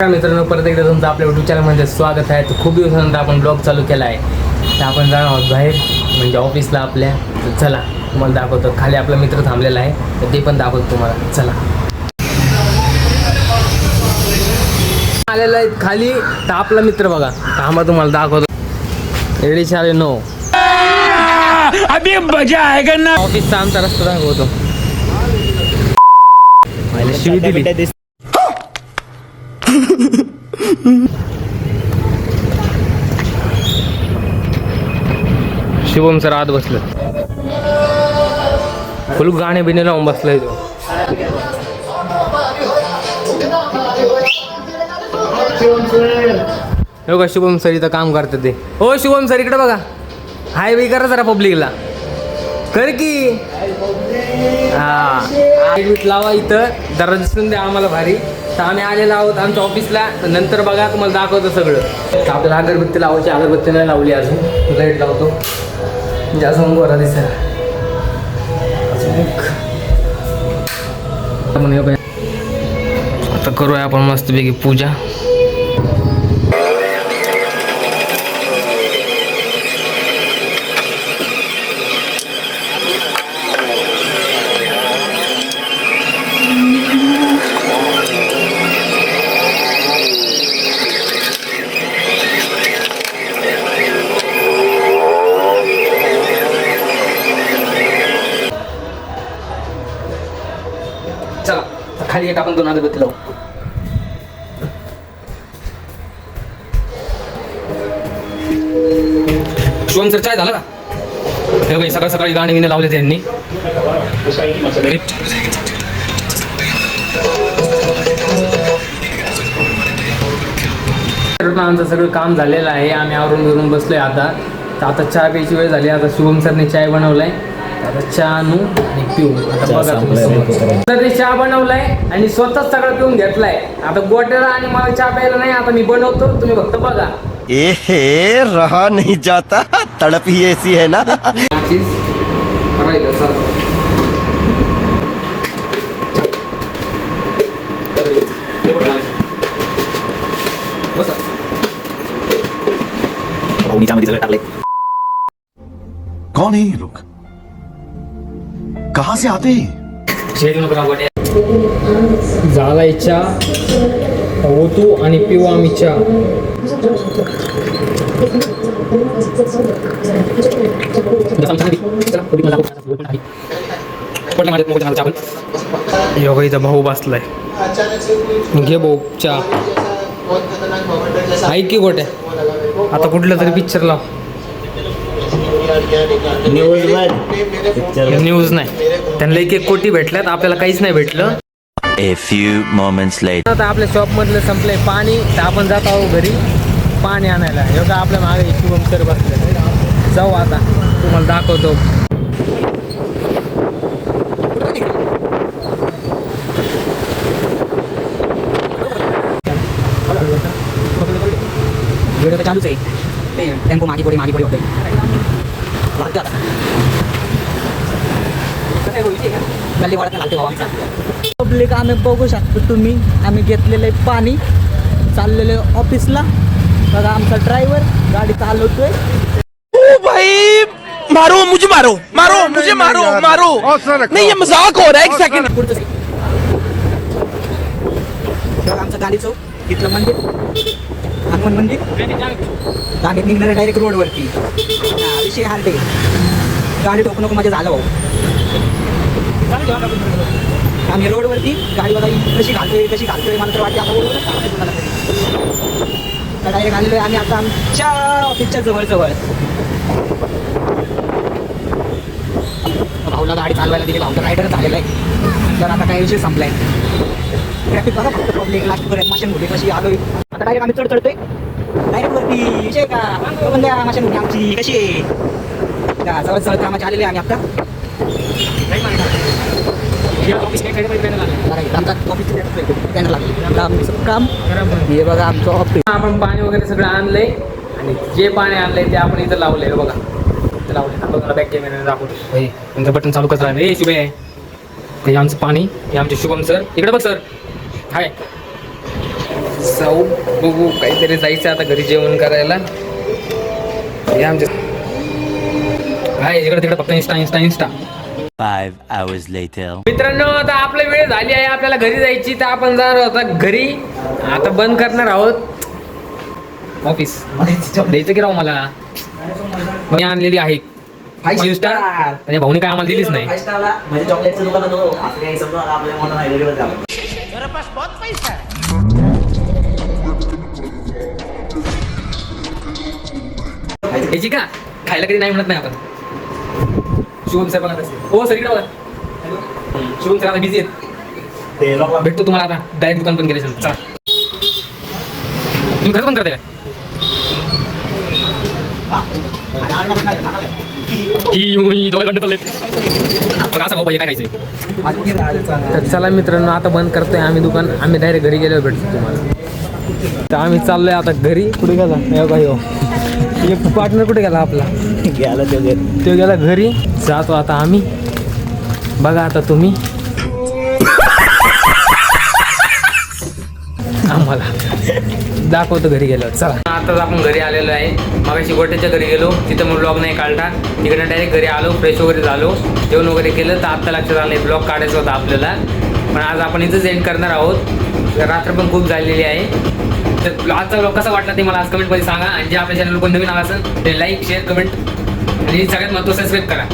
नमस्कार मित्रांनो परत एकदा तुमचं आपल्या युट्यूब चॅनलमध्ये स्वागत आहे. तर खूप दिवसानंतर आपण ब्लॉग चालू केला आहे. तर आपण जाणार आहोत बाहेर म्हणजे ऑफिसला आपल्या. तर चला तुम्हाला दाखवतो. खाली आपला मित्र थांबलेला आहे. तर ते पण दाखवतो तुम्हाला. चला. आलेला आहे खाली तर आपला मित्र बघा. थांबा तुम्हाला दाखवतो. रेडी चाले नो अभी मजा आएगा ना. ऑफिसचा आमचा रस्ता दाखवतो शिवी दिली. शुभम सर आत बसलं फुल गाणे बिणे लावून बसलाय तो हो बघा शुभम सर इथं काम करतात ते. हो शुभम सर इकडे बघा. हाय बी करा जरा पब्लिकला. कर की. हा. लावा इथं. जरा दिसून द्या आम्हाला भारी. तर आम्ही आलेलो आहोत आमच्या ऑफिसला तर नंतर बघा तुम्हाला दाखवतो सगळं. तर आपल्याला अगरबत्ती लावायची अगरबत्ती नाही लावली अजून. लाइट लावतो. म्हणजे अजून बरा दिसेल. आता करूया आपण मस्तपैकी पूजा. चला खाली एक आपण दोन अगरबत्ती लावू. शिवम सर चाय झालं का? हे भाई सकाळ सकाळी गाणे बिणे लावले त्यांनी. तर आमचं सगळं काम झालेलं आहे आम्ही आवरून बिरून बसलोय आता. तर आता चहा प्यायची वेळ झाली आता शुभम सरने चाय बनवलाय. आता चहा आणू पिऊ आता बघा तुम्ही समोर. सरने चहा बनवलाय आणि स्वतःच सगळं पिऊन घेतलाय. आता गोट्याला आणि मला चहा प्यायला नाही आता मी बनवतो. तुम्ही फक्त बघा. एहे रहा नहीं जाता. तड़प ही ऐसी है ना. चीज बसा. कौन है ये लोग? कहां से आते हैं? झाला इच्छा होतो आणि पिऊ आम्ही चहा योगा इथं भाऊ बसलाय. घे भाऊ चहा. ऐक की गोट्या. आता कुठलं तरी पिक्चर लाव. न्यूज नाही. त्यांना एक एक कोटी भेटल्यात आपल्याला काहीच नाही भेटलं. A few moments later. आता आपल्या शॉप मधलं संपलंय पाणी तर आपण जात आहोत घरी. पाणी आणायला. एवढं आपल्या मागे शुभम सर बसले जाऊ आता. तुम्हाला दाखवतो. व्हिडिओ तर चालूच आहे. ते टेम्पो मागे पुढे मागे पुढे होते. घालते पब्लिक आम्ही बघू शकतो तुम्ही. आम्ही घेतलेले पाणी. चाललेले ऑफिसला बघा आमचा ड्रायव्हर गाडी चालवतोय. ओ भाई मारो मुझे मारो मारो मुझे मारो मारो। नहीं ये मज़ाक हो रहा है एक सेकंड पुढचं. गाडी चौक. इथलं मंदिर. आगमन मंदिर गाडी निघणारे डायरेक्ट रोडवरती हा, विषय हार्डे गाडी ठोकू नको माझ्या झालं भाऊ. आम्ही रोडवरती गाडी बघा कशी घालतोय कशी घालतोय मला तर वाटते आपण डायरेक्ट आलेलो आहे आम्ही आता आमच्या ऑफिसच्या जवळ जवळ भाऊला गाडी चालवायला दिली भाऊ तर रायडर झालेला आहे. तर आता काही विषय संपलाय. ट्रॅफिक बघा फक्त पब्लिक लास्ट मशीन मुली कशी आलोय. आता डायरेक्ट आम्ही चढ चढतोय डायरेक्ट वरती विषय का? पण द्या मशीन भुली आमची कशी आहे? का सगळं सगळं कामाचे आलेले आम्ही आता. काम हे बघा आमचं ऑफिस आपण पाणी वगैरे सगळं आणलंय. आणि जे पाणी आणलंय ते आपण इथं लावलंय बघा. इथं लावलंय. बॅक कॅमेरा दाखवतो. तुमचं बटन चालू कसं राहिलं शुभे. आहे हे आमचं पाणी. हे आमचे शुभम सर इकडे बघ सर हाय. जाऊ बघू काहीतरी जायचं आता घरी जेवण करायला. हे आमचे इकडे तिकडे फक्त Insta Insta Insta Five hours later. मित्रांनो आता आपला वेळ झाली आहे आपल्याला घरी जायची तर आपण जाणार आहोत आता घरी. आता बंद करणार आहोत. ऑफिस द्यायचं की राव मला? मी आणलेली आहे. फाईव्ह स्टार म्हणजे भाऊनी काय आम्हाला दिलीच नाही. म्हणजे चॉकलेटचं दुकान नको असं काही समजा आपल्याला मोठं नाही घरी जाऊ याची का? खायला कधी नाही म्हणत नाही आपण. शुभम सर बघा. हो सर इकडे बघा. शुभम सर आता बिझी आहेत. भेटतो तुम्हाला आता. डायरेक्ट दुकान पण गेले चला. तुम्ही खरंच बंद करते काय ही चला मित्रांनो आता बंद करतोय आम्ही दुकान. आम्ही डायरेक्ट घरी गेल्यावर भेटतो तुम्हाला. तर आम्ही चाललोय आता घरी. कुठे गेला? एक पार्टनर कुठे गेला आपला? घ्यायला ते घरी. तो गेला घरी. जातो आता आम्ही. बघा आता तुम्ही. आम्हाला. दाखवतो घरी गेल्यावर. चला. आताच आपण घरी आलेलो आहे. मगाशी गोट्याच्या घरी गेलो. तिथं मग ब्लॉग नाही काढला. तिकडे डायरेक्ट घरी आलो फ्रेश वगैरे झालो. जेवण वगैरे केलं. तर आत्ता लक्षात आलं ब्लॉग काढायचा होता आपल्याला. पण आज आपण इथंच एंड करणार आहोत. रात्र पण खूप झालेली आहे. तर आजचा लोक कसा वाटला ते मला आज कमेंटमध्ये सांगा. आणि जे आपल्या चॅनल कोण नवीन आला असेल ते लाईक शेअर कमेंट आणि सगळ्यात महत्त्वाचं सबस्क्राईब करा.